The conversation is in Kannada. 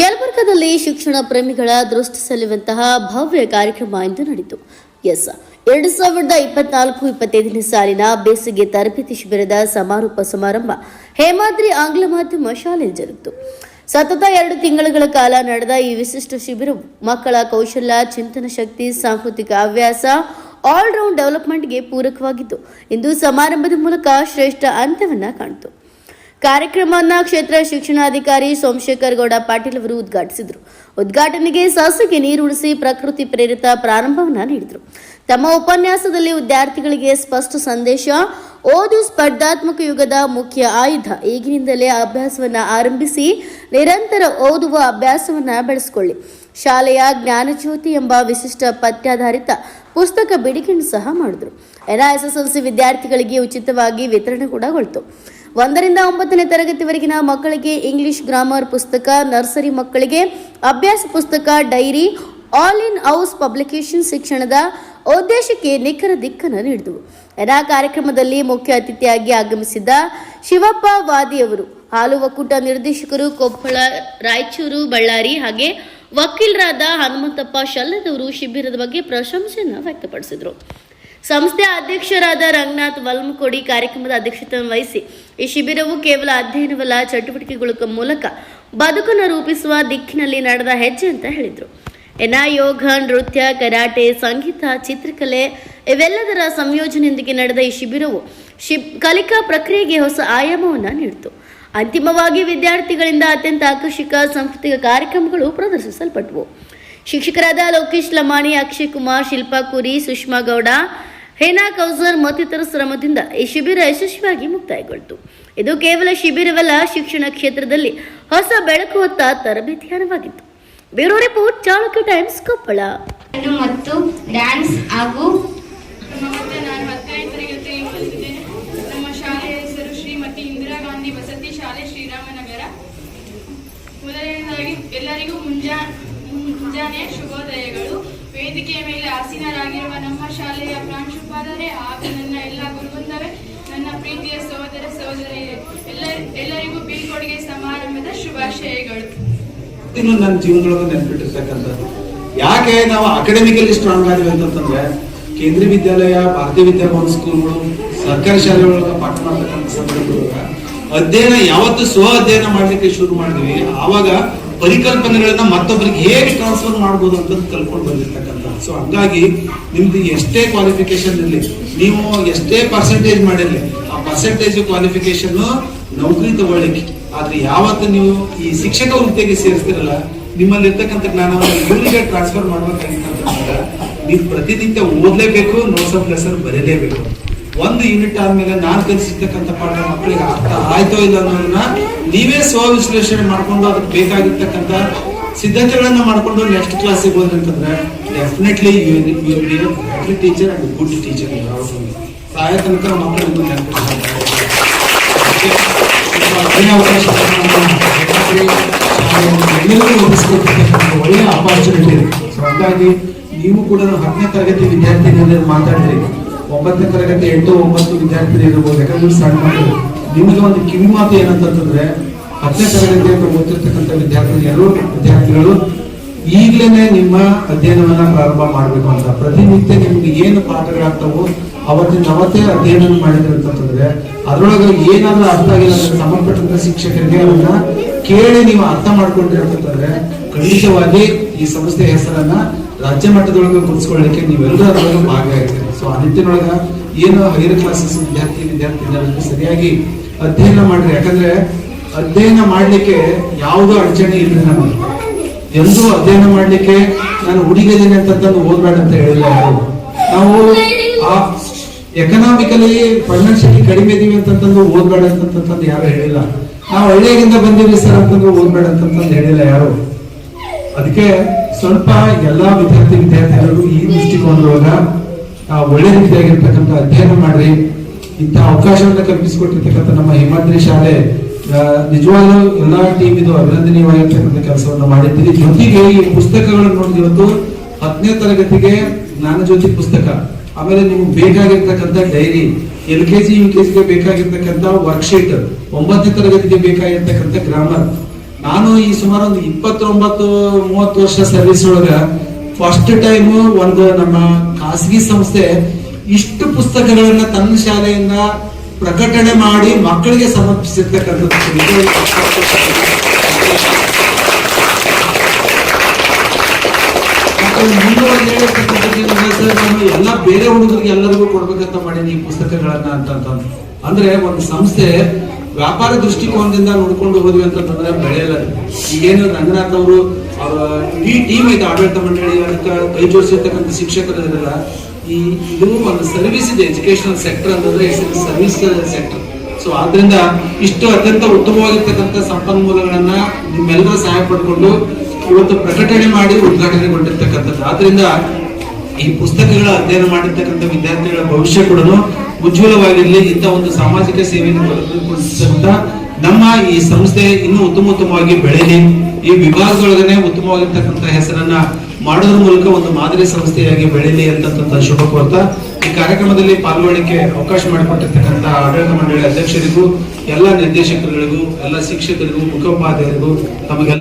ಯಲಬುರ್ಗದಲ್ಲಿ ಶಿಕ್ಷಣ ಪ್ರೇಮಿಗಳ ದೃಷ್ಟಿ ಸೆಳೆಯುವಂತಹ ಭವ್ಯ ಕಾರ್ಯಕ್ರಮ ಇಂದು ನಡೆಯಿತು. ಎಸ್, ಎರಡು ಸಾವಿರದ ಇಪ್ಪತ್ನಾಲ್ಕು ಇಪ್ಪತ್ತೈದನೇ ಸಾಲಿನ ಬೇಸಿಗೆ ತರಬೇತಿ ಶಿಬಿರದ ಸಮಾರೋಪ ಸಮಾರಂಭ ಹೇಮಾದ್ರಿ ಆಂಗ್ಲ ಮಾಧ್ಯಮ ಶಾಲೆಯಲ್ಲಿ ಜರುಗಿತು. ಸತತ ಎರಡು ತಿಂಗಳುಗಳ ಕಾಲ ನಡೆದ ಈ ವಿಶಿಷ್ಟ ಶಿಬಿರವು ಮಕ್ಕಳ ಕೌಶಲ್ಯ, ಚಿಂತನ ಶಕ್ತಿ, ಸಾಂಸ್ಕೃತಿಕ ಹವ್ಯಾಸ ಆಲ್ರೌಂಡ್ ಡೆವಲಪ್ಮೆಂಟ್ಗೆ ಪೂರಕವಾಗಿತ್ತು. ಇಂದು ಸಮಾರಂಭದ ಮೂಲಕ ಶ್ರೇಷ್ಠ ಅಂತ್ಯವನ್ನು ಕಾಣಿತು. ಕಾರ್ಯಕ್ರಮವನ್ನು ಕ್ಷೇತ್ರ ಶಿಕ್ಷಣಾಧಿಕಾರಿ ಸೋಮಶೇಖರ್ ಗೌಡ ಪಾಟೀಲ್ ಅವರು ಉದ್ಘಾಟಿಸಿದರು. ಉದ್ಘಾಟನೆಗೆ ನೀರು ನೀರುಣಿಸಿ ಪ್ರಕೃತಿ ಪ್ರೇರಿತ ಪ್ರಾರಂಭವನ್ನ ನೀಡಿದರು. ತಮ್ಮ ಉಪನ್ಯಾಸದಲ್ಲಿ ವಿದ್ಯಾರ್ಥಿಗಳಿಗೆ ಸ್ಪಷ್ಟ ಸಂದೇಶ, ಓದು ಸ್ಪರ್ಧಾತ್ಮಕ ಯುಗದ ಮುಖ್ಯ ಆಯುಧ. ಈಗಿನಿಂದಲೇ ಅಭ್ಯಾಸವನ್ನ ಆರಂಭಿಸಿ, ನಿರಂತರ ಓದುವ ಅಭ್ಯಾಸವನ್ನ ಬೆಳೆಸಿಕೊಳ್ಳಿ. ಶಾಲೆಯ ಜ್ಞಾನಜ್ಯೋತಿ ಎಂಬ ವಿಶಿಷ್ಟ ಪಠ್ಯಾಧಾರಿತ ಪುಸ್ತಕ ಬಿಡಿಕೆಯನ್ನು ಸಹ ಮಾಡಿದ್ರು. ಎನ್ಐಎಸ್ಎಸ್ಎಲ್ಸಿ ವಿದ್ಯಾರ್ಥಿಗಳಿಗೆ ಉಚಿತವಾಗಿ ವಿತರಣೆ ಕೂಡ ಗೊಳ್ತು. ಒಂದರಿಂದ ಒಂಬತ್ತನೇ ತರಗತಿವರೆಗಿನ ಮಕ್ಕಳಿಗೆ ಇಂಗ್ಲಿಷ್ ಗ್ರಾಮರ್ ಪುಸ್ತಕ, ನರ್ಸರಿ ಮಕ್ಕಳಿಗೆ ಅಭ್ಯಾಸ ಪುಸ್ತಕ, diary, all in house publication ಶಿಕ್ಷಣದ ಉದ್ದೇಶಕ್ಕೆ ನಿಖರ ದಿಕ್ಕನ್ನು ನೀಡಿದವು. ಎನಾ ಕಾರ್ಯಕ್ರಮದಲ್ಲಿ ಮುಖ್ಯ ಅತಿಥಿಯಾಗಿ ಆಗಮಿಸಿದ್ದ ಶಿವಪ್ಪ ವಾದಿಯವರು ಹಾಲು ಒಕ್ಕೂಟ ನಿರ್ದೇಶಕರು ಕೊಪ್ಪಳ, ರಾಯಚೂರು, ಬಳ್ಳಾರಿ ಹಾಗೆ ವಕೀಲರಾದ ಹನುಮಂತಪ್ಪ ಶಲ್ಲದವರು ಶಿಬಿರದ ಬಗ್ಗೆ ಪ್ರಶಂಸೆಯನ್ನು ವ್ಯಕ್ತಪಡಿಸಿದರು. ಸಂಸ್ಥೆಯ ಅಧ್ಯಕ್ಷರಾದ ರಂಗನಾಥ್ ವಲ್ಮಕೋಡಿ ಕಾರ್ಯಕ್ರಮದ ಅಧ್ಯಕ್ಷತೆ ವಹಿಸಿ ಈ ಶಿಬಿರವು ಕೇವಲ ಅಧ್ಯಯನವಲ್ಲ ಚಟುವಟಿಕೆಗಳ ಮೂಲಕ ಬದುಕನ್ನು ರೂಪಿಸುವ ದಿಕ್ಕಿನಲ್ಲಿ ನಡೆದ ಹೆಜ್ಜೆ ಅಂತ ಹೇಳಿದರು. ಎನ ಯೋಗ ನೃತ್ಯ, ಕರಾಟೆ, ಸಂಗೀತ, ಚಿತ್ರಕಲೆ ಇವೆಲ್ಲದರ ಸಂಯೋಜನೆಯೊಂದಿಗೆ ನಡೆದ ಈ ಶಿಬಿರವು ಶಿಬ್, ಕಲಿಕಾ ಪ್ರಕ್ರಿಯೆಗೆ ಹೊಸ ಆಯಾಮವನ್ನು ನೀಡಿತು. ಅಂತಿಮವಾಗಿ ವಿದ್ಯಾರ್ಥಿಗಳಿಂದ ಅತ್ಯಂತ ಆಕರ್ಷಕ ಸಾಂಸ್ಕೃತಿಕ ಕಾರ್ಯಕ್ರಮಗಳು ಪ್ರದರ್ಶಿಸಲ್ಪಟ್ಟವು ಶಿಕ್ಷಕರಾದ ಲೋಕೇಶ್ ಲಮಾಣಿ, ಅಕ್ಷಯ್ ಕುಮಾರ್, ಶಿಲ್ಪಾ ಕುರಿ, ಸುಷ್ಮಾ ಗೌಡ ಹೇನಾ ಕೌಸರ್ ಮತ್ತಿತರ ಶ್ರಮದಿಂದ ಈ ಶಿಬಿರ ಯಶಸ್ವಿಯಾಗಿ ಮುಕ್ತಾಯಗೊಳ್ತು. ಇದು ಕೇವಲ ಶಿಬಿರವಲ್ಲ ಶಿಕ್ಷಣ ಕ್ಷೇತ್ರದಲ್ಲಿ ಹೊಸ ಬೆಳಕು ಹೊತ್ತ ತರಬೇತಿಯಾನವಾಗಿತ್ತು bureau report Chalukya times Koppal. ಮತ್ತು ಡ್ಯಾನ್ಸ್ ಹಾಗೂ ನಮ್ಮ ಶಾಲೆಯ ಹೆಸರು ಶ್ರೀಮತಿ ಇಂದಿರಾ ಗಾಂಧಿ ವಸತಿ ಶಾಲೆ ಶ್ರೀರಾಮನಗರ. ಮೊದಲನೇದಾಗಿ ಎಲ್ಲರಿಗೂ ಮುಂಜಾ ಮುಂಜಾನೆ ಶುಭೋದಯಗಳು. ವೇದಿಕೆಯ ಮೇಲೆ ಆಸೀನರಾಗಿರುವ ನಮ್ಮ ಶಾಲೆಯ ಪ್ರಾಂಶುಪಾಲರೇ ಹಾಗೂ ನನ್ನ ಎಲ್ಲ ಗುರುಬಂಧವೇ ನನ್ನ ಪ್ರೀತಿಯ ಸಹೋದರ ಸಹೋದರಿಯರೇ ಎಲ್ಲ ಎಲ್ಲರಿಗೂ ಬೀಳ್ಕೊಡುಗೆ ಸಮಾರಂಭದ ಶುಭಾಶಯಗಳು ಇನ್ನು ನನ್ನ ಜೀವನದೊಳಗೆ ನೆನ್ಪಿಟ್ಟಿರ್ತಕ್ಕಂಥದ್ದು. ಯಾಕೆ ನಾವು ಅಕಾಡೆಮಿಕಲಿ ಸ್ಟ್ರಾಂಗ್ ಆದ್ವಿ ಅಂತಂದ್ರೆ ಕೇಂದ್ರೀಯ ವಿದ್ಯಾಲಯ, ಭಾರತೀಯ ವಿದ್ಯಾಭವನ ಸ್ಕೂಲ್ಗಳು, ಸರ್ಕಾರಿ ಶಾಲೆಗಳೊಳಗ ಪಾಠ ಮಾಡ್ತಕ್ಕಂಥ ಸಂದರ್ಭದೊಳಗ ಅಧ್ಯಯನ, ಯಾವತ್ತು ಸ್ವ ಅಧ್ಯಯನ ಮಾಡ್ಲಿಕ್ಕೆ ಶುರು ಮಾಡಿದ್ವಿ. ಆವಾಗ ಪರಿಕಲ್ಪನೆಗಳನ್ನ ಮತ್ತೊಬ್ಬರಿಗೆ ಹೇಗೆ ಟ್ರಾನ್ಸ್ಫರ್ ಮಾಡ್ಬೋದು ಅಂತ ಕಲ್ಕೊಂಡು ಬಂದಿರ್ತಕ್ಕಂಥ ಸೊ ಹಂಗಾಗಿ ನಿಮ್ದು ಎಷ್ಟೇ ಕ್ವಾಲಿಫಿಕೇಶನ್ ಇರಲಿ, ನೀವು ಎಷ್ಟೇ ಪರ್ಸೆಂಟೇಜ್ ಮಾಡಿರಲಿ, ಆ ಪರ್ಸೆಂಟೇಜ್ ಕ್ವಾಲಿಫಿಕೇಶನ್ ನೌಕರಿ ತಗೊಳ್ಳಿಕ್ಕೆ. ಆದ್ರೆ ಯಾವತ್ತು ನೀವು ಈ ಶಿಕ್ಷಕ ವೃತ್ತಿಗೆ ಸೇರಿಸ್ತಿರಲ್ಲ ನಿಮ್ಮಲ್ಲಿ ಇರ್ತಕ್ಕಂಥ ಜ್ಞಾನವನ್ನು ಇವರಿಗೆ ಟ್ರಾನ್ಸ್ಫರ್ ಮಾಡ್ಬೇಕಾಗಿತ್ತು ಅಂತಂದ್ರೆ, ನೀವು ಪ್ರತಿನಿತ್ಯ ಓದಲೇಬೇಕು ನೋಟ್ಸ್ ಆಫ್ ಲೆಸನ್ ಬರೀಲೇಬೇಕು. ಒಂದು ಯೂನಿಟ್ ಆದ್ಮೇಲೆ ನಾನು ಕಲಿಸಿರ್ತಕ್ಕಂಥ ಪಾಠ ಮಕ್ಕಳಿಗೆ ಅರ್ಥ ಆಯ್ತೋ ಇಲ್ಲ ಅನ್ನೋದನ್ನ ನೀವೇ ಸ್ವ ವಿಶ್ಲೇಷಣೆ ಮಾಡ್ಕೊಂಡು ಅದಕ್ಕೆ ಬೇಕಾಗಿರ್ತಕ್ಕಂಥ ಸಿದ್ಧತೆಗಳನ್ನ ಮಾಡ್ಕೊಂಡು ನೆಕ್ಸ್ಟ್ ಕ್ಲಾಸಿಗೆ ಹೋದ್ರೆ ಅಂತಂದ್ರೆ definitely you be better teacher and good teacher ಸಾಯ ತನಕ ಮಕ್ಕಳಿಗೆ ನೆನಪಿರ್ತಾರೆ ಎಲ್ಲರಿಗೂ ಒಪ್ಪಿಸ್ಕೊಡ್ತಕ್ಕಂಥ ಒಳ್ಳೆಯ ಅಪಾರ್ಚುನಿಟಿ ಇದೆ ಸೊ ಹಾಗಾಗಿ ನೀವು ಕೂಡ ಹತ್ತನೇ ತರಗತಿ ವಿದ್ಯಾರ್ಥಿನಿಯರು ಮಾತಾಡಿದ್ರಿ ಒಂಬತ್ತನೇ ತರಗತಿ ಎಂಟು ಒಂಬತ್ತು ವಿದ್ಯಾರ್ಥಿನಿ ಇರ್ಬೋದು ಯಾಕಂದ್ರೆ ಸಣ್ಣ ಮಕ್ಕಳು ನಿಮಗೆ ಒಂದು ಕಿವಿ ಮಾತು ಏನಂತಂದ್ರೆ ಹತ್ತನೇ ತರಗತಿಯನ್ನು ಓದ್ತಿರ್ತಕ್ಕಂಥ ವಿದ್ಯಾರ್ಥಿನಿ ಎಲ್ಲರೂ ವಿದ್ಯಾರ್ಥಿಗಳು ಈಗಲೇ ನಿಮ್ಮ ಅಧ್ಯಯನವನ್ನ ಪ್ರಾರಂಭ ಮಾಡಬೇಕು ಅಂತ. ಪ್ರತಿನಿತ್ಯ ನಿಮ್ಗೆ ಏನು ಪಾಠಗಳಾಗ್ತಾವೋ ಅವತ್ತಿನ ಅವತ್ತೇ ಅಧ್ಯಯನ ಮಾಡಿದ್ರು ಅಂತಂದ್ರೆ, ಅದರೊಳಗೆ ಏನಾದ್ರೂ ಅರ್ಥ ಆಗಿಲ್ಲ ಸಂಬಂಧಪಟ್ಟಂತ ಶಿಕ್ಷಕರಿಗೆ ಅದನ್ನ ಕೇಳಿ ನೀವು ಅರ್ಥ ಮಾಡ್ಕೊಂಡ್ರಿ ಅಂತಂದ್ರೆ ಖಂಡಿತವಾಗಿ ಈ ಸಂಸ್ಥೆಯ ಹೆಸರನ್ನ ರಾಜ್ಯ ಮಟ್ಟದೊಳಗೆ ಗುರುತಿಸ್ಕೊಳ್ಳಿಕ್ಕೆ ನೀವೆಲ್ಲರೂ ಅದರೊಳಗೆ ಭಾಗಿಯಾಗಿದ್ದೀರಿ. ಸೊ ಆ ನಿಟ್ಟಿನೊಳಗ ಏನು ಹೈಯರ್ ಕ್ಲಾಸಸ್ ವಿದ್ಯಾರ್ಥಿ ವಿದ್ಯಾರ್ಥಿ ಸರಿಯಾಗಿ ಅಧ್ಯಯನ ಮಾಡ್ರಿ. ಯಾಕಂದ್ರೆ ಅಧ್ಯಯನ ಮಾಡ್ಲಿಕ್ಕೆ ಯಾವುದೋ ಅಡಚಣೆ ಇಲ್ಲ ನಮಗೆ. ಎಂದು ಅಧ್ಯಯನ ಮಾಡಲಿಕ್ಕೆ ನಾನು ಹುಡುಗಿದ್ದೀನಿ ಅಂತಂದು ಓದ್ಬೇಡ ಅಂತ ಹೇಳಿಲ್ಲ ಯಾರು? ನಾವು ಆ ಎಕನಾಮಿಕಲಿ ಫೈನಾನ್ಷಿಯಲಿ ಕಡಿಮೆ ಇದೀವಿ ಅಂತಂದು ಓದ್ಬೇಡ ಅಂತಂತಂದು ಯಾರು ಹೇಳಿಲ್ಲ. ನಾವು ಹಳ್ಳಿಯಿಂದ ಬಂದಿವಿ ಸರ್ ಅಂತಂದು ಓದ್ಬೇಡ ಅಂತಂತಂದು ಹೇಳಿಲ್ಲ ಯಾರು? ಅದಕ್ಕೆ ಸ್ವಲ್ಪ ಎಲ್ಲಾ ವಿದ್ಯಾರ್ಥಿ ವಿದ್ಯಾರ್ಥಿಗಳು ಈ ದೃಷ್ಟಿಕೋನದೊಳಗ ನಾವು ಒಳ್ಳೆ ರೀತಿಯಾಗಿರ್ತಕ್ಕಂಥ ಅಧ್ಯಯನ ಮಾಡ್ರಿ. ಇಂಥ ಅವಕಾಶವನ್ನ ಕಲ್ಪಿಸಿಕೊಟ್ಟಿರ್ತಕ್ಕಂಥ ನಮ್ಮ ಹಿಮಾದ್ರಿ ಶಾಲೆ ನಿಜವಾಗ್ಲೂ ಎಲ್ಲಾ ಟೀಮ್ ಇದು ಅಭಿನಂದನೀಯವಾಗಿರ್ತಕ್ಕಂಥ ಕೆಲಸವನ್ನು ಮಾಡಿದ್ದೀರಿ ಜೊತೆಗೆ ಈ ಪುಸ್ತಕಗಳನ್ನು ನೋಡಿ ಇವತ್ತು ಹತ್ತನೇ ತರಗತಿಗೆ ಜ್ಞಾನಜ್ಯೋತಿ ಪುಸ್ತಕ. ಆಮೇಲೆ ನಿಮ್ಗೆ ಬೇಕಾಗಿರ್ತಕ್ಕಂಥ diary L K G U K ಜಿಗೆ ಬೇಕಾಗಿರ್ತಕ್ಕಂಥ ವರ್ಕ್ಶೀಟ್ ಒಂಬತ್ತನೇ ತರಗತಿಗೆ ಬೇಕಾಗಿರ್ತಕ್ಕಂಥ ಗ್ರಾಮರ್ ನಾನು ಈ ಸುಮಾರು ಒಂದು ಇಪ್ಪತ್ತೊಂಬತ್ತು, ಮೂವತ್ತು ವರ್ಷ ಸರ್ವಿಸ್ ಒಳಗ ಫಸ್ಟ್ ಟೈಮ್ ಒಂದು ನಮ್ಮ ಖಾಸಗಿ ಸಂಸ್ಥೆ ಇಷ್ಟು ಪುಸ್ತಕಗಳನ್ನ ತನ್ನ ಶಾಲೆಯಿಂದ ಪ್ರಕಟಣೆ ಮಾಡಿ ಮಕ್ಕಳಿಗೆ ಸಮರ್ಪಿಸಿರ್ತಕ್ಕಂಥದ್ದು ಎಲ್ಲ ಬೇರೆ ಹುಡುಗರಿಗೆ ಎಲ್ಲರಿಗೂ ಕೊಡ್ಬೇಕಂತ ಮಾಡೀನಿ ಈ ಪುಸ್ತಕಗಳನ್ನ ಅಂತಂದ್ರೆ ಅಂದ್ರೆ ಒಂದು ಸಂಸ್ಥೆ ವ್ಯಾಪಾರ ದೃಷ್ಟಿಕೋನದಿಂದ ನೋಡ್ಕೊಂಡು ಹೋದ್ವಿ ಅಂತಂದ್ರೆ ಬೆಳೆಯಲ್ಲ ಈಗೇನು ರಂಗನಾಥ್ ಅವರು ಟೀಮ್ ಐತೆ ಆಡಳಿತ ಮಂಡಳಿ, ಅದಕ್ಕೆ ಕೈ ಜೋಡಿಸಿರ್ತಕ್ಕಂಥ ಶಿಕ್ಷಕರು ಇರಲ್ಲ ಈ ಇದು ಒಂದು ಸರ್ವಿಸ್ ಇದೆ ಎಜುಕೇಶನಲ್ ಸೆಕ್ಟರ್ ಅಂತಂದ್ರೆ ಸರ್ವಿಸ್ ಸೆಕ್ಟರ್ ಸೊ ಆದ್ರಿಂದ ಇಷ್ಟು ಅತ್ಯಂತ ಉತ್ತಮವಾಗಿರ್ತಕ್ಕಂಥ ಸಂಪನ್ಮೂಲಗಳನ್ನ ನಿಮ್ಮೆಲ್ಲರ ಸಹಾಯ ಪಡ್ಕೊಂಡು ಇವತ್ತು ಪ್ರಕಟಣೆ ಮಾಡಿ ಉದ್ಘಾಟನೆಗೊಂಡಿರ್ತಕ್ಕಂಥದ್ದು. ಆದ್ರಿಂದ ಈ ಪುಸ್ತಕಗಳ ಅಧ್ಯಯನ ಮಾಡಿರ್ತಕ್ಕಂಥ ವಿದ್ಯಾರ್ಥಿಗಳ ಭವಿಷ್ಯ ಕೂಡ ಉಜ್ವಲವಾಗಿರ್ಲಿ. ಇಂಥ ಒಂದು ಸಾಮಾಜಿಕ ಸೇವೆಯನ್ನು ನಮ್ಮ ಈ ಸಂಸ್ಥೆ ಇನ್ನೂ ಉತ್ತಮ ಉತ್ತಮವಾಗಿ ಬೆಳೆಯಲಿ. ಈ ವಿಭಾಗದೊಳಗನೆ ಉತ್ತಮವಾಗಿರ್ತಕ್ಕಂಥ ಹೆಸರನ್ನ ಮಾಡೋದ್ರ ಮೂಲಕ ಒಂದು ಮಾದರಿ ಸಂಸ್ಥೆಯಾಗಿ ಬೆಳೀಲಿ ಅಂತ ಶುಭ ಕೋರ್ತಾ. ಈ ಕಾರ್ಯಕ್ರಮದಲ್ಲಿ ಪಾಲ್ಗೊಳ್ಳಿಕ್ಕೆ ಅವಕಾಶ ಮಾಡಿಕೊಟ್ಟಿರ್ತಕ್ಕಂಥ ಆಡಳಿತ ಮಂಡಳಿ ಅಧ್ಯಕ್ಷರಿಗೂ, ಎಲ್ಲ ನಿರ್ದೇಶಕರುಗಳಿಗೂ, ಎಲ್ಲ ಶಿಕ್ಷಕರಿಗೂ, ಮುಖೋಪಾಧ್ಯಾಯರಿಗೂ, ತಮಗೆಲ್ಲ